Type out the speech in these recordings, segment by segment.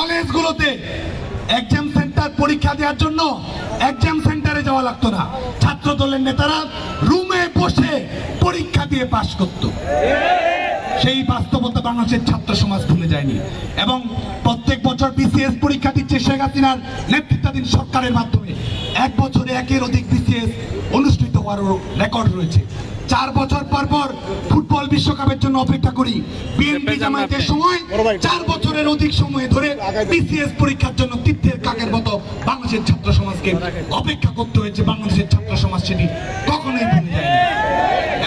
কলেজগুলোতে exam centre পরীক্ষা দেওয়ার জন্য এক্সাম সেন্টারে যাওয়া লাগতো না। ছাত্র দলের নেতারা রুমে বসে পরীক্ষা দিয়ে পাশ করত। সেই বাস্তবতা বাংলাদেশের ছাত্র সমাজ ভুলে যায়নি। এবং প্রত্যেক বছর বিসিএস পরীক্ষা দিচ্ছে শেখ হাসিনার নেতৃত্বাধীন সরকারের মাধ্যমে এক বছরে একের অধিক বিসিএস অনুষ্ঠিত হওয়ার রেকর্ড রয়েছে। চার বছর পর পর ফুটবল বিশ্বকাপের জন্য অপেক্ষা করি। বিএনপি জামায়াতের সময় চার বছরের অধিক সময় ধরে বিসিএস পরীক্ষার জন্য তীর্থের কাকের মতো বাংলাদেশের ছাত্র সমাজকে অপেক্ষা করতে হয়েছে বাংলাদেশের ছাত্র সমাজ সেটি কখনোই ভুলে যায়নি।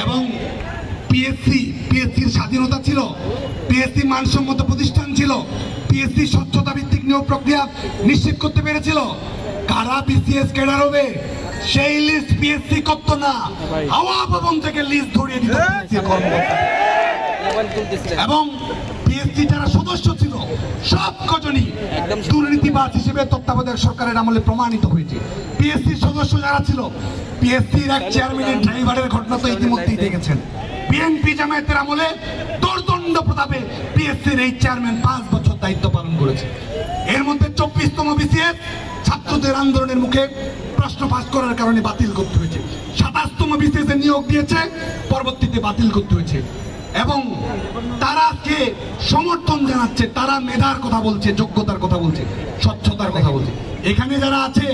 এবং পিএসসি পিএসসির স্বাধীনতা ছিল পিএসসি মানসম্মত প্রতিষ্ঠান ছিল পিএসসি স্বচ্ছতা ভিত্তিক নিয়োগ প্রক্রিয়া নিশ্চিত করতে পেরেছিল। কারা বিসিএস ক্যাডার হবে? সেই লিস্ট পিএসসি করত না। হাওয়া ভবন থেকে লিস্ট ধরিয়ে দিত কর্মকর্তা। এবং পিএসসি যারা সদস্য ছিল সব কজনই দুর্নীতিবাজ হিসেবে তত্ত্বাবধায়ক সরকারের আমলে প্রমাণিত হয়েছে। পিএসসির সদস্য যারা ছিল পিএসসির এক চেয়ারম্যানের ড্রাইভারের ঘটনা তো ইতিমধ্যেই দেখেছেন। বিএনপি জামায়াতের আমলে দোর্দণ্ড প্রতাপে পিএসসির এই চেয়ারম্যান পাঁচ বছর দায়িত্ব পালন করেছে। এর মধ্যে চব্বিশতম বিসিএস ছাত্রদের আন্দোলনের মুখে প্রশ্ন ফাঁস করার কারণে বাতিল করতে হয়েছে। সাতাশতম বিসিএস নিয়োগ দিয়েছে, পরবর্তীতে বাতিল করতে হয়েছে। এবং তারা কে? সমর্থন জানাচ্ছে, তারা মেধার কথা বলছে, যোগ্যতার কথা বলছে, স্বচ্ছতার কথা বলছে। এখানে যারা আছে,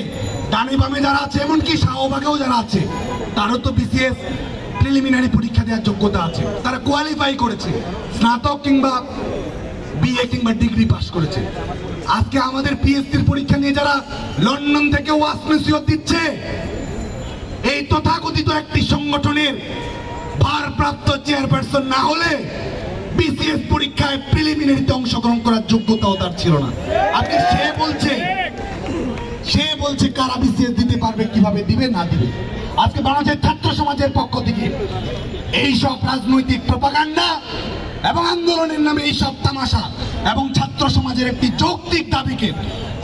ডানে বামে যারা আছে, এমনকি শাহবাগেও যারা আছে, তারও তো বিসিএস প্রিলিমিনারি পরীক্ষা দেওয়ার যোগ্যতা আছে। তারা কোয়ালিফাই করেছে, স্নাতক কিংবা বিএ কিংবা ডিগ্রি পাস করেছে। আজকে আমাদের পিএসসির পরীক্ষা নিয়ে যারা লন্ডন থেকে ওয়াস নসিহত দিচ্ছে, এই তথাকথিত একটি সংগঠনের ভারপ্রাপ্ত চেয়ারপারসন না হলে বিসিএস পরীক্ষায় প্রিলিমিনারিতে অংশগ্রহণ করার যোগ্যতাও তার ছিল না। আজকে সে বলছে সে বলছে কারা বিসিএস দিতে পারবে, কীভাবে দিবে, না দিবে। আজকে বাংলাদেশের ছাত্র সমাজের পক্ষ থেকে এই সব রাজনৈতিক প্রপাগান্ডা এবং আন্দোলনের নামে এই সব তামাশা এবং ছাত্র সমাজের একটি যৌক্তিক দাবিকে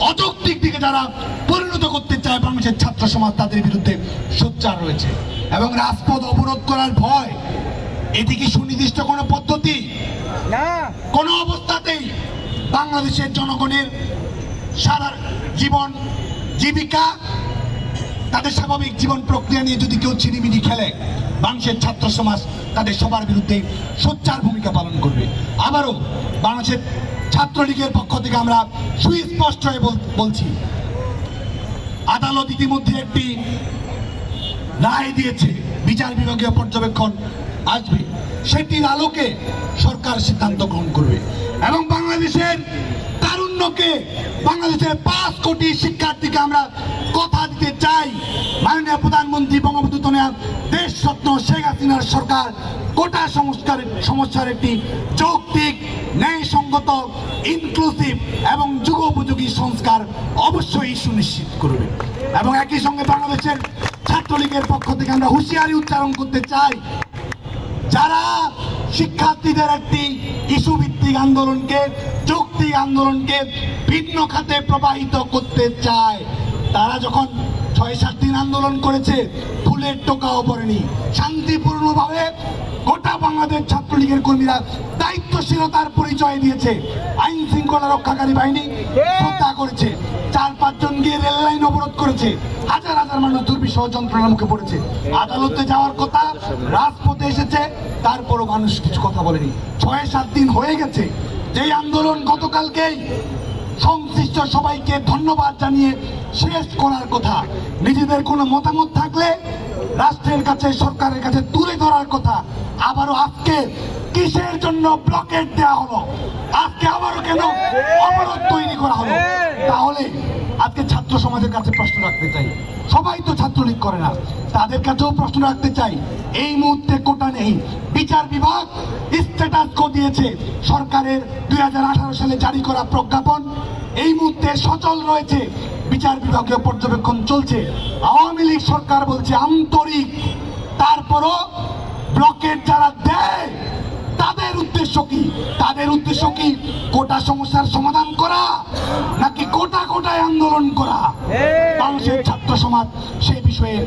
অযৌক্তিক দিকে যারা পরিণত করতে চায় বাংলাদেশের ছাত্র সমাজ তাদের বিরুদ্ধে সোচ্চার রয়েছে। এবং রাজপথ অবরোধ করার ভয় এটি কি সুনির্দিষ্ট কোনো পদ্ধতি না। কোনো অবস্থাতেই বাংলাদেশের জনগণের সারা জীবন জীবিকা তাদের স্বাভাবিক জীবন প্রক্রিয়া নিয়ে যদি কেউ চিনিমিনি খেলে, বাংলাদেশের ছাত্র সমাজ তাদের সবার বিরুদ্ধে সোচ্চার ভূমিকা পালন করবে। আবারও বাংলাদেশের ছাত্রলীগের পক্ষ থেকে আমরা সুস্পষ্ট হয়ে বলছি, আদালত ইতিমধ্যে একটি রায় দিয়েছে, বিচার বিভাগীয় পর্যবেক্ষণ আসবে। সেটির আলোকে সরকার সিদ্ধান্ত গ্রহণ করবে। এবং বাংলাদেশের তারুণ্যকে, বাংলাদেশের পাঁচ কোটি শিক্ষার্থীকে আমরা কথা দিতে চাই। সরকার কোটা সংস্কার সমস্যার একটি যৌক্তিক, ন্যায়সঙ্গত ইনক্লুসিভ এবং যুগোপযোগী সংস্কার অবশ্যই সুনিশ্চিত করবে। এবং একই সঙ্গে বাংলাদেশের ছাত্রলীগের পক্ষ থেকে আমরা হুঁশিয়ারি উচ্চারণ করতে চাই, যারা শিক্ষার্থীদের একটি ইস্যু ভিত্তিক আন্দোলনকে, যৌক্তিক আন্দোলনকে ভিন্ন খাতে প্রবাহিত করতে চায়, তারা যখন ছয় সাত দিন আন্দোলন করেছে, ফুলের টোকাও পড়েনি শান্তিপূর্ণভাবে গোটা বাংলাদেশ ছাত্রলীগের কর্মীরা দায়িত্বশীলতার পরিচয় দিয়েছে। আইন শৃঙ্খলা রক্ষাকারী বাহিনী শ্রদ্ধা করেছে। চার পাঁচজন গিয়ে রেল লাইন অবরোধ করেছে। হাজার হাজার মানুষ দুর্বিষহ যন্ত্রণার মুখে পড়েছে। আদালতে যাওয়ার কথা, রাজপথে এসেছে, তারপরও মানুষ কিছু কথা বলেনি। ছয়, সাত দিন হয়ে গেছে। যেই আন্দোলন গতকালকেই সংশ্লিষ্ট সবাইকে ধন্যবাদ জানিয়ে শেষ করার কথা। নিজেদের কোনো মতামত থাকলে রাষ্ট্রের কাছে, সরকারের কাছে তুলে ধরার কথা। আবারও আজকে কিসের জন্য ব্লকেট দেওয়া হলো? আজকে আবারও কেন অবরোধ তৈরি করা হলো? তাহলে আজকে ছাত্র সমাজের কাছে প্রশ্ন রাখতে চাই। সবাই তো ছাত্রলীগ করে না। তাদের কাছেও প্রশ্ন রাখতে চাই। এই মুহূর্তে কোটা নেই। বিচার বিভাগ স্ট্যাটাস কো দিয়েছে। সরকারের দুই হাজার আঠারো সালে জারি করা প্রজ্ঞাপন। এই মুহূর্তে সচল রয়েছে। বিচার বিভাগীয় পর্যবেক্ষণ চলছে। আওয়ামী লীগ সরকার বলছে আন্তরিক। তারপরও ব্লকের যারা দেয় তাদের উদ্দেশ্য কি? তাদের উদ্দেশ্য কি? কোটা সমস্যার সমাধান করা নাকি কোটা কোটায় আন্দোলন করা? মানুষের ছাত্র সমাজ সেই বিষয়ে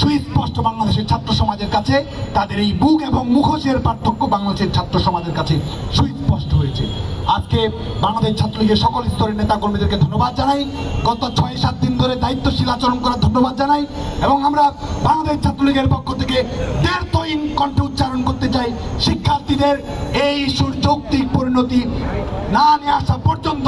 সুস্পষ্ট বাংলাদেশের ছাত্র সমাজের কাছে তাদের এই বুক এবং মুখোশের পার্থক্য বাংলাদেশের ছাত্র সমাজের কাছে সুস্পষ্ট হয়েছে। আজকে বাংলাদেশ ছাত্রলীগের সকল স্তরের নেতা কর্মীদেরকে ধন্যবাদ জানাই। গত ছয় সাত দিন ধরে দায়িত্বশীল আচরণ করার ধন্যবাদ জানাই এবং আমরা বাংলাদেশ ছাত্রলীগের পক্ষ থেকে দেড়তহীন কণ্ঠে উচ্চারণ করতে চাই। শিক্ষার্থীদের এই ইস্যুর যৌক্তিক পরিণতি না নিয়ে আসা পর্যন্ত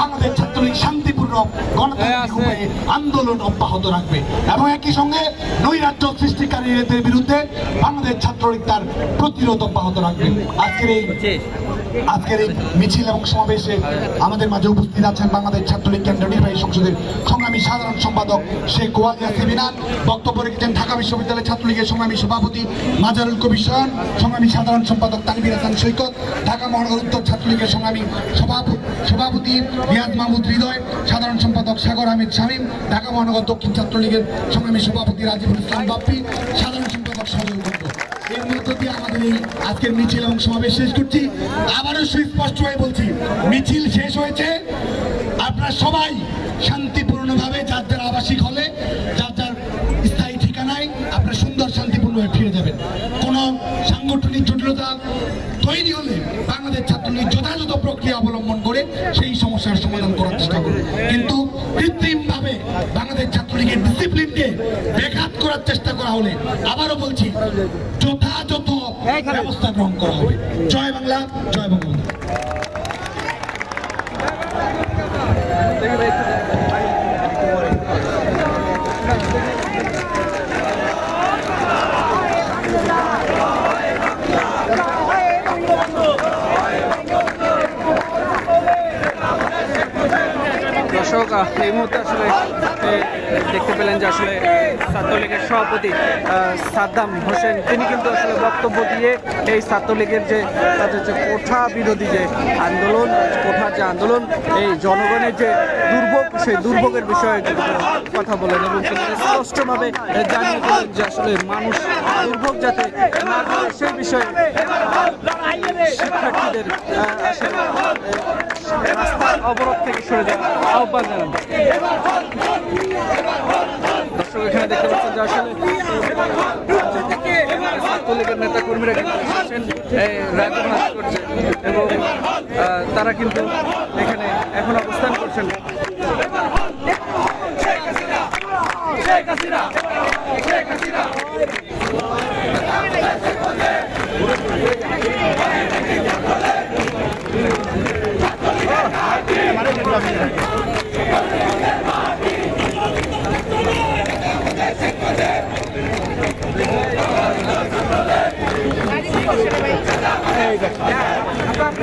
বাংলাদেশ ছাত্রলীগ শান্তিপূর্ণ গণতান্ত্রিক আন্দোলন অব্যাহত রাখবে এবং একই সঙ্গে নৈরাজ্য সৃষ্টিকারীদের বিরুদ্ধে বাংলাদেশ ছাত্রলীগ তার প্রতিরোধ অব্যাহত রাখবে। আজকের এই আজকের এই মিছিল এবং সমাবেশে আমাদের মাঝে উপস্থিত আছেন বাংলাদেশ ছাত্রলীগ কেন্দ্রীয় নির্বাহী সংসদের সংগ্রামী সাধারণ সম্পাদক শেখ ওয়ালিয়া সেমিনার বক্তব্য রেখেছেন ঢাকা বিশ্ববিদ্যালয় ছাত্রলীগের সংগ্রামী সভাপতি মাজারুল কবির সয়ন সংগ্রামী সাধারণ সম্পাদক তানবির হাসান সৈকত, ঢাকা মহানগর উত্তর ছাত্রলীগের সংগ্রামী সভাপতি সভাপতি রিয়াজ মাহমুদ হৃদয়, সাধারণ সম্পাদক সাগর আহমেদ শামীম, ঢাকা মহানগর দক্ষিণ ছাত্রলীগের সংগ্রামী সভাপতি রাজিবুল ইসলাম বাপ্পি, সাধারণ দিয়ে আমাদের এই আজকের মিছিল এবং সমাবেশ শেষ করছি। আবারও সুস্পষ্ট হয়ে বলছি, মিছিল শেষ হয়েছে। আপনারা সবাই শান্তিপূর্ণভাবে, যার যার আবাসিক হলে, যার যার স্থায়ী ঠিকানায় আপনারা সুন্দর শান্তিপূর্ণভাবে ফিরে যাবেন। কোনো সাংগঠনিক জটিলতা তৈরি হলে বাংলাদেশ ছাত্রলীগ যথাযথ প্রক্রিয়া অবলম্বন করে সেই সমস্যার সমাধান করার চেষ্টা করবে কিন্তু কৃত্রিমভাবে বাংলাদেশ ছাত্রলীগের ডিসিপ্লিনকে ব্যাঘাত করার চেষ্টা করা হলে আবারও বলছি যথাযথ ব্যবস্থা গ্রহণ করা হবে। জয় বাংলা জয় বঙ্গবন্ধু দর্শক আহ, এই মুহূর্তে আসলে দেখতে পেলেন যে আসলে ছাত্রলীগের সভাপতি সাদ্দাম হোসেন, তিনি কিন্তু আসলে বক্তব্য দিয়ে এই ছাত্রলীগের যে, তাদের যে কোঠা বিরোধী যে আন্দোলন কোঠার যে আন্দোলন, এই জনগণের যে দুর্ভোগ, সেই দুর্ভোগের বিষয়ে কথা বলেন এবং স্পষ্টভাবে জানিয়ে দিলেন যে আসলে মানুষ দুর্ভোগ যাতে সেই বিষয়ে শিক্ষার্থীদের অবরোধ থেকে সরে যাওয়ার আহ্বান জানান। দর্শক, এখানে দেখতে পাচ্ছেন যে আসলে নেতা কর্মীরা কিন্তু এসেছেন করছে এবং তারা কিন্তু এখানে এখন অবস্থান করছেন।